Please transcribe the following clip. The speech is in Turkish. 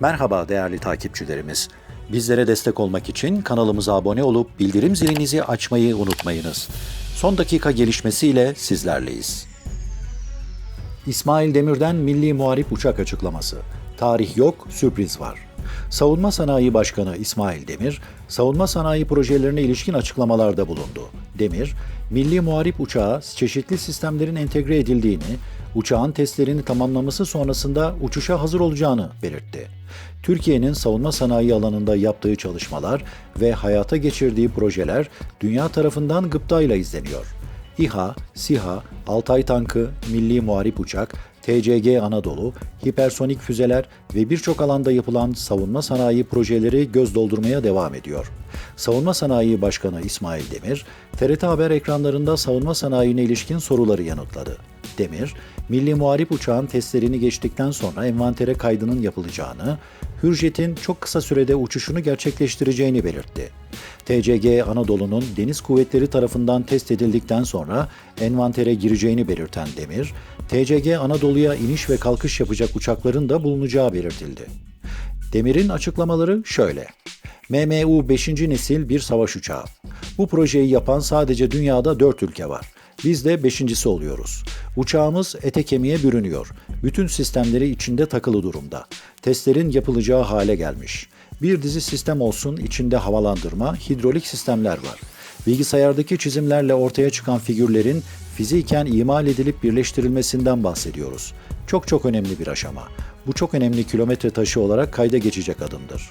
Merhaba değerli takipçilerimiz. Bizlere destek olmak için kanalımıza abone olup bildirim zilinizi açmayı unutmayınız. Son dakika gelişmesiyle sizlerleyiz. İsmail Demir'den Milli Muharip Uçak Açıklaması. Tarih yok, sürpriz var. Savunma Sanayi Başkanı İsmail Demir, savunma sanayi projelerine ilişkin açıklamalarda bulundu. Demir, Milli Muharip Uçağı çeşitli sistemlerin entegre edildiğini, uçağın testlerini tamamlaması sonrasında uçuşa hazır olacağını belirtti. Türkiye'nin savunma sanayi alanında yaptığı çalışmalar ve hayata geçirdiği projeler dünya tarafından gıptayla izleniyor. İHA, SİHA, Altay Tankı, Milli Muharip Uçak, TCG Anadolu, hipersonik füzeler ve birçok alanda yapılan savunma sanayi projeleri göz doldurmaya devam ediyor. Savunma Sanayi Başkanı İsmail Demir, TRT Haber ekranlarında savunma sanayine ilişkin soruları yanıtladı. Demir, Milli Muharip Uçağın testlerini geçtikten sonra envantere kaydının yapılacağını, Hürjet'in çok kısa sürede uçuşunu gerçekleştireceğini belirtti. TCG Anadolu'nun deniz kuvvetleri tarafından test edildikten sonra envantere gireceğini belirten Demir, TCG Anadolu'ya iniş ve kalkış yapacak uçakların da bulunacağı belirtildi. Demir'in açıklamaları şöyle. MMU 5. nesil bir savaş uçağı. Bu projeyi yapan sadece dünyada 4 ülke var. Biz de beşincisi oluyoruz. Uçağımız ete kemiğe bürünüyor. Bütün sistemleri içinde takılı durumda. Testlerin yapılacağı hale gelmiş. Bir dizi sistem olsun içinde havalandırma, hidrolik sistemler var. Bilgisayardaki çizimlerle ortaya çıkan figürlerin fiziken imal edilip birleştirilmesinden bahsediyoruz. Çok çok önemli bir aşama. Bu çok önemli kilometre taşı olarak kayda geçecek adımdır.